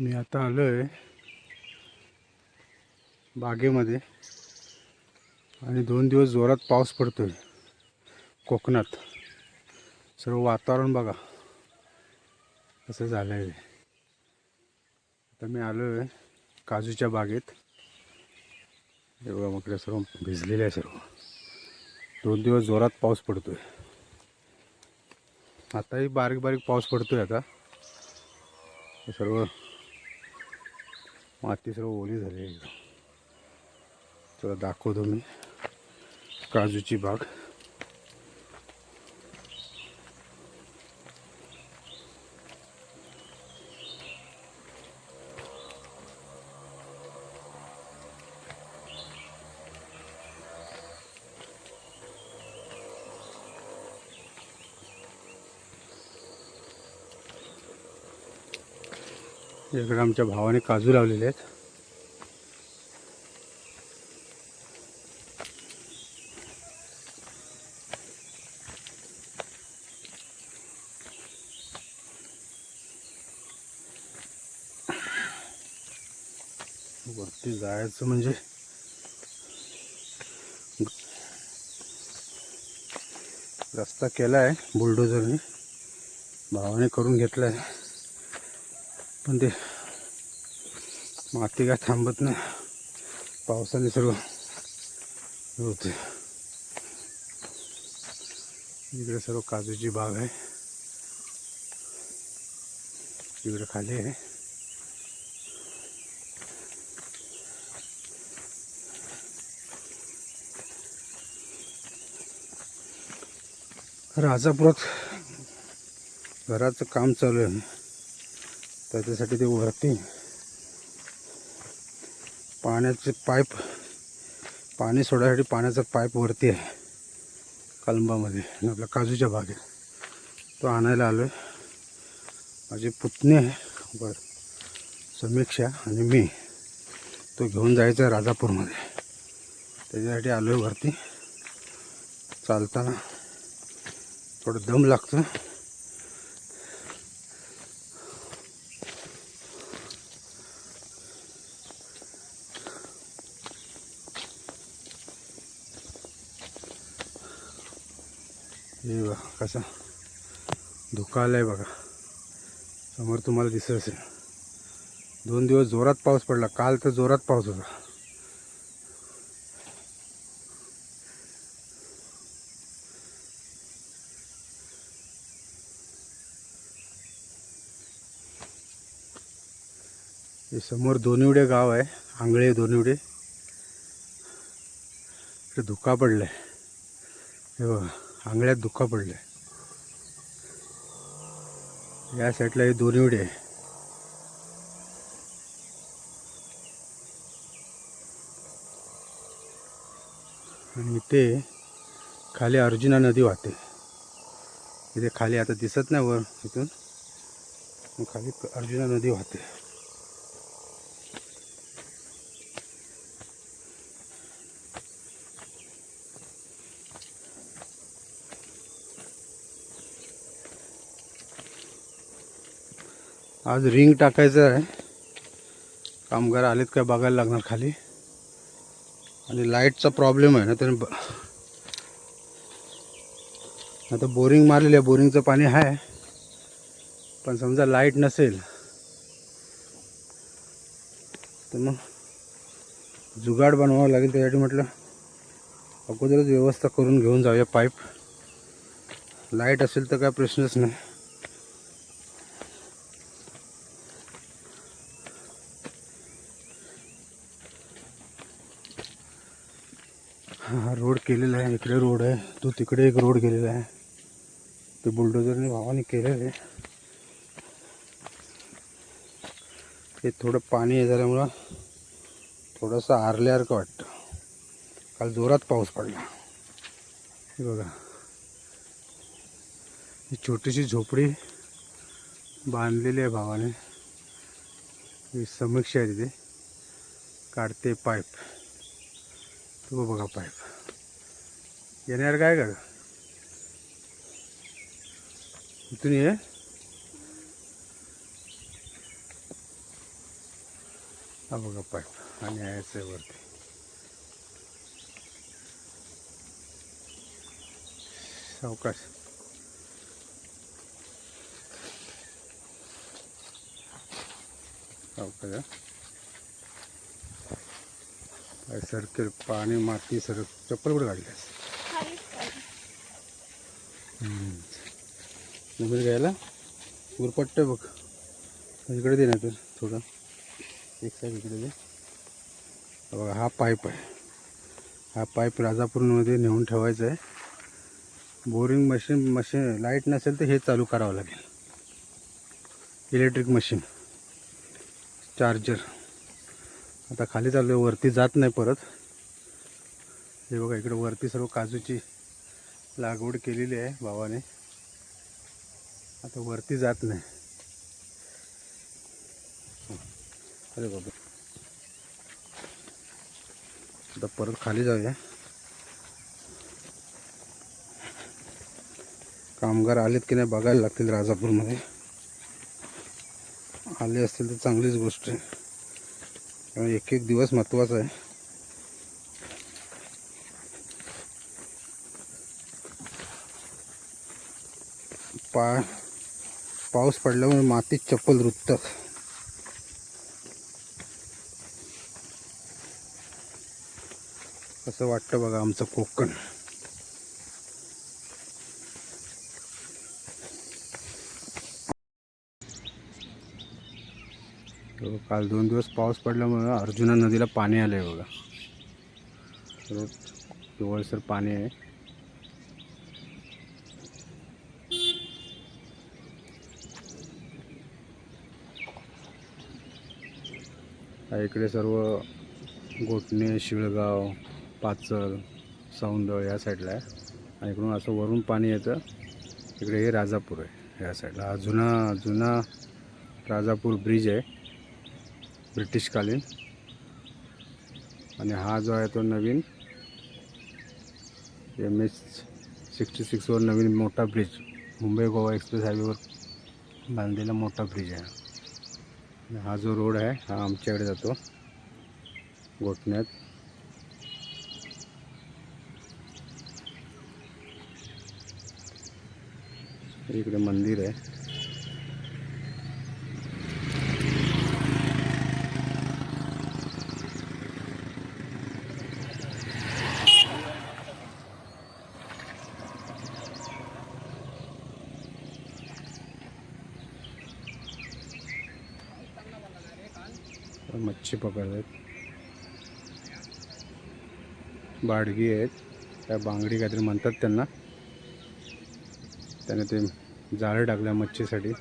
मी आता आलो आहे बागेमध्ये आणि दोन दिवस जोरात पाऊस पडतोय. कोकणात. सर्व वातावरण बघा. कसं झालं आहे आता मी आलो आहे काजूच्या बागेत. हे बघा मग सर्व भिजलेलं आहे सर्व. दोन दिवस जोरात पाऊस पडतोय. आताही बारीक बारीक पाऊस पडतोय आता. सर्व माती सर्व ओली झाली एकदम. चला दाखवतो मी. काजूची बाग. इकडे आमच्या भावाने काजू लावलेले आहेत. वरती जायचं म्हणजे रस्ता केला आहे बुलडोझरने. भावाने करून घेतला आहे पण ते माती काय थांबत नाही. पावसाने सर्व होते. इकडे सर्व काजूची बाग आहे. इकडे खाली आहे. राजापुरात घराचं काम चालू आहे. त्याच्यासाठी ते वरती पाण्याचे पाईप पाणी सोडायसाठी पाण्याचा पाईप वरती आहे कलंबामध्ये आपल्या काजूच्या बागेत. तो आणायला आलो आहे माझे पुतणे आहे. बर. समीक्षा आणि मी. तो घेऊन जायचा आहे राजापूरमध्ये. त्याच्यासाठी आलो आहे वरती. चालताना थोडं दम लागतं हे बघा कसा धुका आला आहे बघा. समोर तुम्हाला दिसत असेल. दोन दिवस जोरात पाऊस पडला. काल तर जोरात पाऊस होता. हे समोर दोनिवडे गाव आहे. आंगळे दोनिवडे. इकडे धुका आहे हे बघा. आंगळ्यात दुःखा पडलं या साईडला हे दोनिवडे आहे. आणि इथे खाली अर्जुना नदी वाहते. इथे खाली आता दिसत नाही वर इथून. खाली अर्जुना नदी वाहते. आज रिंग टाकायचं आहे. कामगार आलेत काय बघायला लागणार खाली. आणि लाईटचा प्रॉब्लेम आहे ना तर ब- आता बोरिंग मारलेलं आहे बोरिंगचं पाणी आहे. पण समजा लाइट नसेल तर मग जुगाड बनवावं लागेल त्यासाठी म्हटलं अगोदरच व्यवस्था करून घेऊन जाऊया पाईप. लाइट असेल तर काय प्रश्नच नाही. हा रोड केलेला आहे इकडे रोड आहे. तो तिकडे एक रोड गेलेला आहे. ते बुलडोजरने भावाने केलेलं आहे. ते थोडं पाणी आहे झाल्यामुळं थोडंसं आरल्यासारखं वाटतं. काल जोरात पाऊस पडला. हे बघा. ही छोटीशी झोपडी बांधलेली आहे भावाने. ही समीक्षा आहे तिथे. काढते पाईप. तो बघा पाईप. येणार काय का इथून ये. हा बघा पाईप आणि यायचं आहे वरती. सावकाश. सावकाश सरकेल पाणी माती सर चप्पल कुठे काढल्यास नंबर घ्यायला उरपट्ट बघ. इकडे दे ना तर थोडं. एक साईड इकडे दे. बघा हा पाईप आहे. हा पाईप राजापूरमध्ये नेऊन ठेवायचा आहे. बोरिंग मशीन मशीन लाइट नसेल तर हे चालू करावं लागेल. Electric machine. चार्जर. आता खाली चालू आहे वरती जात नाही परत. हे बघा इकडे वरती सर्व काजूची लागवड केलेली आहे भावाने. आता वरती जात नाही. अरे बाबा. आता परत खाली जाऊया. कामगार आलेत की नाही बघायला लागतील राजापूरमध्ये. आले असतील तर चांगलीच गोष्ट आहे. कारण एक एक दिवस महत्त्वाचा आहे. पा पाऊस पडल्यामुळे मातीत चप्पल रुततात कसं वाटतं बघा आमचं कोकण. हो, काल दोन दिवस पाऊस पडल्यामुळं अर्जुना नदीला पाणी आलं आहे बघा. रोज पिवळसर पाणी आहे. इकडे सर्व गोटणे शिळगाव पाचल सौंदळ या साईडला आहे. आणि इकडून असं वरून पाणी येतं. इकडे हे राजापूर आहे या साईडला हा जुना जुना राजापूर ब्रिज आहे ब्रिटिशकालीन. आणि हा जो आहे तो नवीन एम एस सिक्स्टी सिक्सवर नवीन मोठा ब्रिज मुंबई गोवा एक्सप्रेस हायवेवर बांधलेला मोठा ब्रिज आहे. हा जो रोड है हा आम जो गोठण्यात इकडे मंदिर आहे. मच्छी पकडतात बाडगी आहेत. त्या बांगडी काहीतरी म्हणतात त्यांना. त्याने ते जाळं टाकल्या मच्छीसाठी.